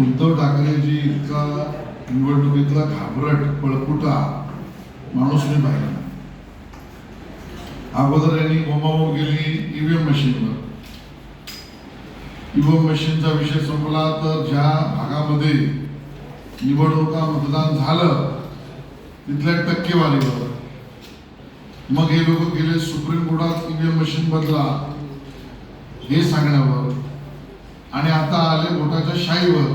उद्धव ठाकरेजी इतका निवडणुकीतला घाबरट पळपुटा माणूस मी पाहिला अगोदर यांनी बोंबाबोंब गेली ईव्हीएम मशीनवर. ईव्हीएम मशीनचा विषय संपला तर ज्या भागामध्ये निवडणुका मतदान झालं तिथल्या टक्केवारीवर. मग हे लोक गेले सुप्रीम कोर्टात ईव्हीएम मशीन बदला हे सांगण्यावर. आणि आता आले मोठा शाईवर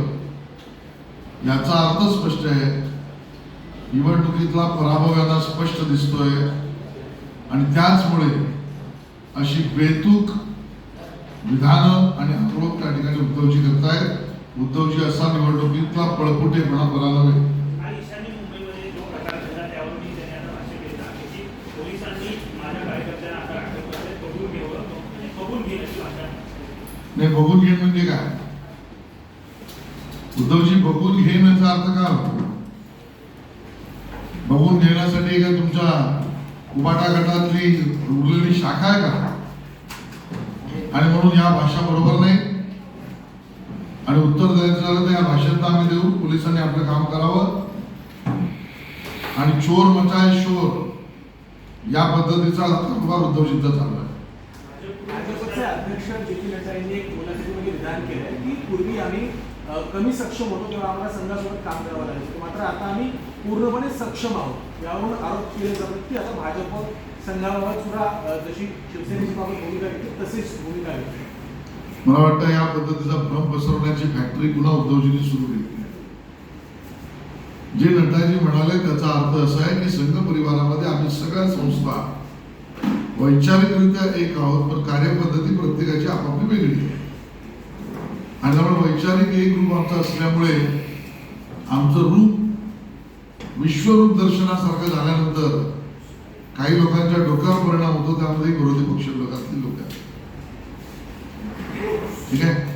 याचा अर्थ स्पष्ट आहे. निवडणुकीतला पराभव यांना स्पष्ट दिसतोय. आणि त्याचमुळे अशी बेतूक विधानं आणि आरोप त्या ठिकाणी उद्धवजी करतायत. उद्धवजी असा निवडणुकीतला पळपुटेपणा बरा नव्हे काल ईशान्य मुंबईमध्ये जो प्रकार घडला त्यावरती त्यांनी आता भाष्य केलं आहे की पोलिसांनी माझ्या कार्यकर्त्यांना आता अटक करते बघून घ्यावं म्हणजे नाही बघून घेईन म्हणजे काय? उद्धवजी बघून घेण्याचा अर्थ काय होतो? बघून घेण्यासाठी का तुमच्या उबाटा गटातली उरलेली शाखा आहे का? आणि म्हणून या भाषा बरोबर नाही. आणि उत्तर द्यायचं झालं तर या भाषेत आम्ही देऊ पोलिसांनी आपलं काम करावं. आणि चोर मचाय शोर या पद्धतीचा उद्धवजींचा चालला आहे. अध्यक्ष जे पी नड्डा यांनी एक मुलाखतीमध्ये विधान म्हणजे केलं आहे की पूर्वी आम्ही कमी सक्षम होतो तेव्हा आम्हाला संघासोबत काम करावं लागायचं. मात्र आता आम्ही पूर्णपणे सक्षम आहोत. यावरून आरोप केले जातात की आता भाजप संघाबाबत सुद्धा जशी शिवसेनेची बाबत भूमिका घेते तशीच भूमिका घेते मला वाटतं या पद्धतीचा भ्रम पसरवण्याची फॅक्टरी पुन्हा उद्धवजींनी सुरू केली. आहे. जे नड्डाजी म्हणाले त्याचा अर्थ असा आहे की संघ परिवारामध्ये आम्ही सगळ्या संस्था वैचारिकरित्या एक आहोत पण कार्यपद्धती आणि त्यामुळे वैचारिक एक रूप आमचं असल्यामुळे आमचं रूप विश्वरूप दर्शनासारखं झाल्यानंतर काही लोकांच्या डोक्यावर परिणाम होतो त्यामध्ये विरोधी पक्ष लोकांतील लोक आहेत ठीक आहे?